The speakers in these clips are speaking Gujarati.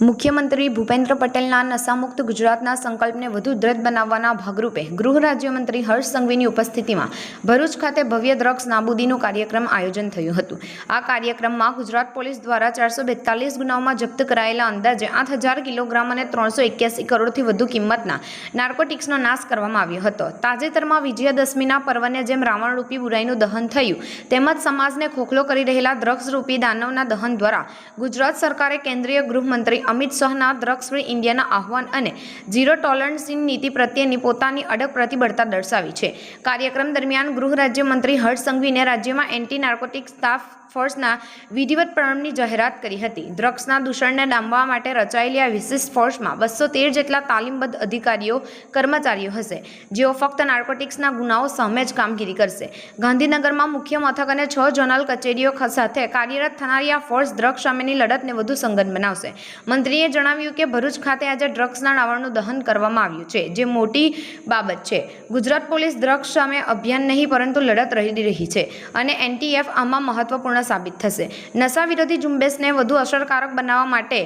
મુખ્યમંત્રી ભૂપેન્દ્ર પટેલના નશામુક્ત ગુજરાતના સંકલ્પને વધુ દ્રઢ બનાવવાના ભાગરૂપે ગૃહ રાજ્યમંત્રી હર્ષ સંઘવીની ઉપસ્થિતિમાં ભરૂચ ખાતે ભવ્ય ડ્રગ્સ નાબૂદીનું કાર્યક્રમ આયોજન થયું હતું. આ કાર્યક્રમમાં ગુજરાત પોલીસ દ્વારા ચારસો બેતાલીસ ગુનાઓમાં જપ્ત કરાયેલા અંદાજે આઠ હજાર કિલોગ્રામ અને ત્રણસો એક્યાસી કરોડથી વધુ કિંમતના નાર્કોટિક્સનો નાશ કરવામાં આવ્યો હતો. તાજેતરમાં વિજયાદશમીના પર્વને જેમ રાવણરૂપી બુરાઈનું દહન થયું તેમજ સમાજને ખોખલો કરી રહેલા ડ્રગ્સરૂપી દાનવના દહન દ્વારા ગુજરાત સરકારે કેન્દ્રીય ગૃહમંત્રી અમિત શાહના ડ્રગ્સ ફ્રી ઇન્ડિયાના આહવાન અને ઝીરો ટોલરન્સની નીતિ પ્રત્યેની પોતાની અડગ પ્રતિબદ્ધતા દર્શાવી છે. કાર્યક્રમ દરમિયાન ગૃહ રાજ્યમંત્રી હર્ષ સંઘવીને રાજ્યમાં એન્ટી નાર્કોટિક સ્ટાફ ફોર્સના વિધિવત પ્રારંભની જાહેરાત કરી હતી. ડ્રગ્સના દૂષણને ડામવા માટે રચાયેલી આ વિશિષ્ટ ફોર્સમાં બસો તેર જેટલા તાલીમબદ્ધ અધિકારીઓ, કર્મચારીઓ હશે, જેઓ ફક્ત નાર્કોટિક્સના ગુનાઓ સામે જ કામગીરી કરશે. ગાંધીનગરમાં મુખ્ય મથક અને છ ઝોનલ કચેરીઓ સાથે કાર્યરત થનારી આ ફોર્સ ડ્રગ્સ સામેની લડતને વધુ સંગઠન બનાવશે. મંત્રીએ જણાવ્યું કે ભરૂચ ખાતે આજે ડ્રગ્સના રાવણનું દહન કરવામાં આવ્યું છે, જે મોટી બાબત છે. ગુજરાત પોલીસ ડ્રગ્સ સામે અભિયાન નહીં, પરંતુ લડત રહી રહી છે અને એનટીએફ આમાં મહત્વપૂર્ણ સાબિત થશે. નશા વિરોધી ઝુંબેશને વધુ અસરકારક બનાવવા માટે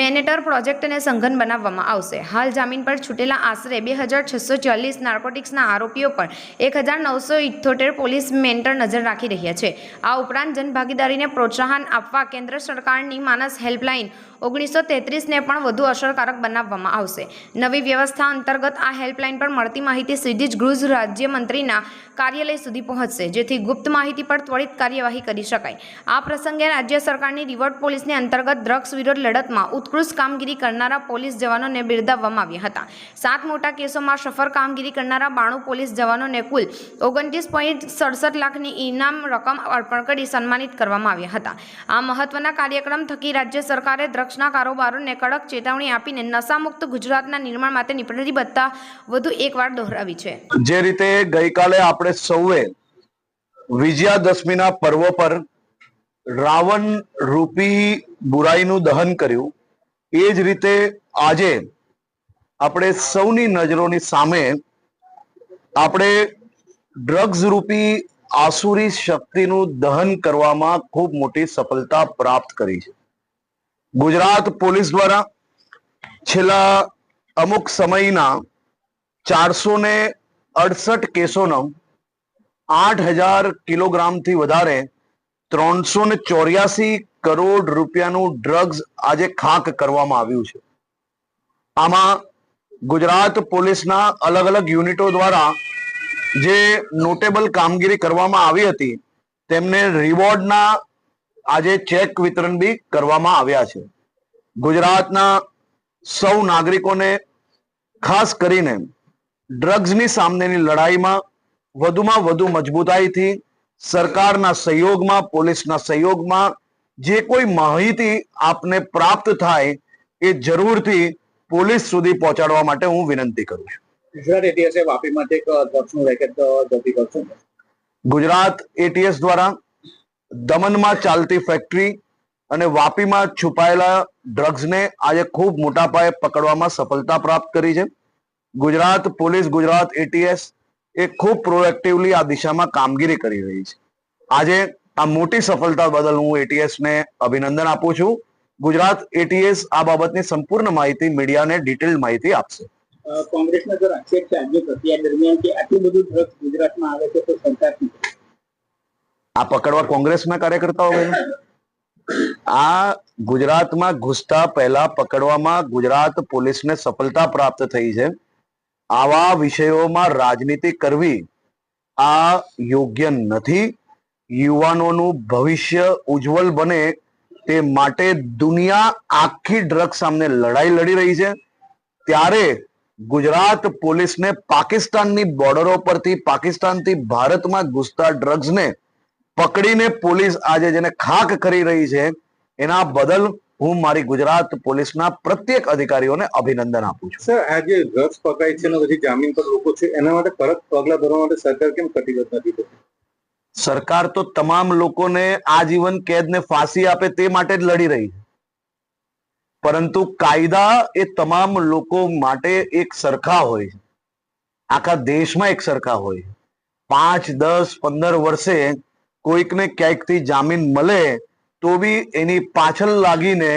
મેનેટર પ્રોજેક્ટને સંઘન બનાવવામાં આવશે. હાલ જામીન પર છૂટેલા આશરે બે હજાર છસો ચાલીસ નાર્કોટિક્સના આરોપીઓ પર એક હજાર નવસો ઇઠ્ઠોતેર પોલીસ મેન્ટર નજર રાખી રહ્યા છે. આ ઉપરાંત જનભાગીદારીને પ્રોત્સાહન આપવા કેન્દ્ર સરકારની માનસ હેલ્પલાઇન ઓગણીસો તેત્રીસને પણ વધુ અસરકારક બનાવવામાં આવશે. નવી વ્યવસ્થા અંતર્ગત આ હેલ્પલાઇન પર મળતી માહિતી સીધી જ ગૃહ રાજ્યમંત્રીના કાર્યાલય સુધી પહોંચશે, જેથી ગુપ્ત માહિતી પર ત્વરિત કાર્યવાહી કરી શકાય. આ પ્રસંગે રાજ્ય સરકારની રિવર્ટ પોલીસને અંતર્ગત ડ્રગ્સ વિરોધ લડતમાં ઉત્કૃષ્ટ કામગીરી કરનારા પોલીસ જવાનોને બિરદાવવામાં આવ્યા હતા. સાત મોટા કેસોમાં સફળ કામગીરી કરનારા બાણું પોલીસ જવાનોને કુલ ઓગણત્રીસ પોઈન્ટ સડસઠ લાખની ઇનામ રકમ અર્પણ કરી સન્માનિત કરવામાં આવ્યા હતા. આ મહત્વના કાર્યક્રમ થકી રાજ્ય સરકારે ડ્રગ્સના કારોબારોને કડક ચેતવણી આપીને નશામુક્ત ગુજરાતના નિર્માણ માટે પ્રતિબદ્ધતા વધુ એકવાર દોહરાવી છે. જે રીતે ગઈકાલે આપણે સૌએ વિજયાદશમીના પર્વ પર રાવણ રૂપી બુરાઈનું દહન કર્યું, એ જ રીતે આજે આપણે સૌની નજરોની સામે આપણે ડ્રગ્સ રૂપી આસુરી શક્તિનું દહન કરવામાં ખૂબ મોટી સફળતા પ્રાપ્ત કરી છે. ગુજરાત પોલીસ દ્વારા છેલ્લા અમુક સમયના ચારસો ને અડસઠ કેસોનો આઠ હજાર કિલોગ્રામથી વધારે ત્રણસો ને ચોર્યાસી કરોડ રૂપિયાનું ડ્રગ્સ આજે ખાક કરવામાં આવ્યું છે. આમાં ગુજરાત પોલીસના અલગ અલગ યુનિટો દ્વારા જે નોટેબલ કામગીરી કરવામાં આવી હતી, તેમને રિવોર્ડના આજે ચેક વિતરણ બી કરવામાં આવ્યા છે. ગુજરાતના સૌ નાગરિકોને ખાસ કરીને ડ્રગ્સની સામેની લડાઈમાં વધુમાં વધુ મજબૂતાઈથી સરકારના સહયોગમાં પોલીસના સહયોગમાં જે કોઈ માહિતી આપને પ્રાપ્ત થાય એ જરૂરથી પોલીસ સુધી પહોંચાડવા માટે હું વિનંતી કરું છું. ગુજરાત એટીએસ વાપીમાંથી એક ડ્રગ્સનું રેકેટ જપ્તી કરશું ગુજરાત એટીએસ દ્વારા દમણમાં ચાલતી ફેક્ટરી અને વાપીમાં છુપાયેલા ડ્રગ્સને આજે ખૂબ મોટા પાયે પકડવામાં સફળતા પ્રાપ્ત કરી છે. ગુજરાત પોલીસ ગુજરાત એટીએસ એ ખૂબ પ્રોએક્ટિવલી આ દિશામાં કામગીરી કરી રહી છે. આજે આ મોટી સફળતા બદલ હું એટીએસ ને અભિનંદન આપું છું. ગુજરાત એટીએસ આ બાબતની સંપૂર્ણ માહિતી મીડિયાને ડિટેલ માહિતી આપશે. કોંગ્રેસનો જો આક્ષેપ છે, આજની પ્રક્રિયા દરમિયાન કે આટલું બધું ડ્રગ્સ ગુજરાતમાં આવે છે, તો સરકાર? આ પકડવા કોંગ્રેસના કાર્યકર્તાઓ ગયેલા? આ ગુજરાતમાં ઘૂસતા પહેલા પકડવામાં ગુજરાત પોલીસને સફળતા પ્રાપ્ત થઈ છે. આવા વિષયોમાં રાજનીતિ કરવી આ યોગ્ય નથી. યુવાનોનું ભવિષ્ય ઉજ્જવલ બને તે માટે દુનિયા આખી ડ્રગ્સ સામે લડાઈ લડી રહી છે. ત્યારે ગુજરાત પોલીસને પાકિસ્તાનની બોર્ડરો પરથી પાકિસ્તાનથી ભારતમાં ઘૂસતા ડ્રગ્સને પકડીને પોલીસ આજે જેને ખાક કરી રહી છે એના બદલ હું મારી ગુજરાત પોલીસના પ્રત્યેક અધિકારીઓને અભિનંદન આપું છું. સર આજે ડ્રગ્સ પકડાય છે અને પછી જામીન પર લોકો છે એના માટે કડક પગલા ભરવા માટે સરકાર કેમ કટિબદ્ધ નથી સરકાર તો તમામ લોકોને આજીવન કેદને ફાંસી આપે તે માટે જ લડી રહી છે. પરંતુ કાયદા એ તમામ લોકો માટે એક સરખા હોય છે. આખા દેશમાં એક સરખા હોય છે. પાંચ દસ પંદર વર્ષે કોઈકને ક્યાંકથી જામીન મળે તો બી એની પાછળ લાગીને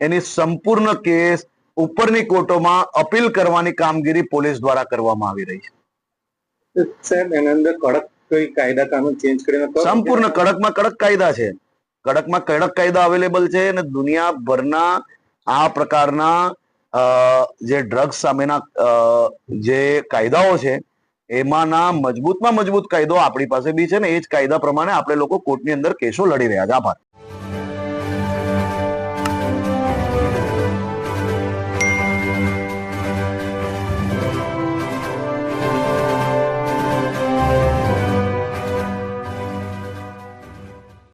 એની સંપૂર્ણ કેસ ઉપરની કોર્ટોમાં અપીલ કરવાની કામગીરી પોલીસ દ્વારા કરવામાં આવી રહી છે સાહેબ એના અંદર કડક કોઈ કાયદા કાનૂન ચેન્જ કરીને કરો. સંપૂર્ણ કડકમાં કડક કાયદા છે કડકમાં કડક કાયદા અવેલેબલ છે અને દુનિયાભરના આ પ્રકારના જે ડ્રગ્સ સામેના જે કાયદાઓ છે એમાંના મજબૂતમાં મજબૂત કાયદો આપણી પાસે બી છે ને એ જ કાયદા પ્રમાણે આપણે લોકો કોર્ટની અંદર કેસો લડી રહ્યા છે. આભાર.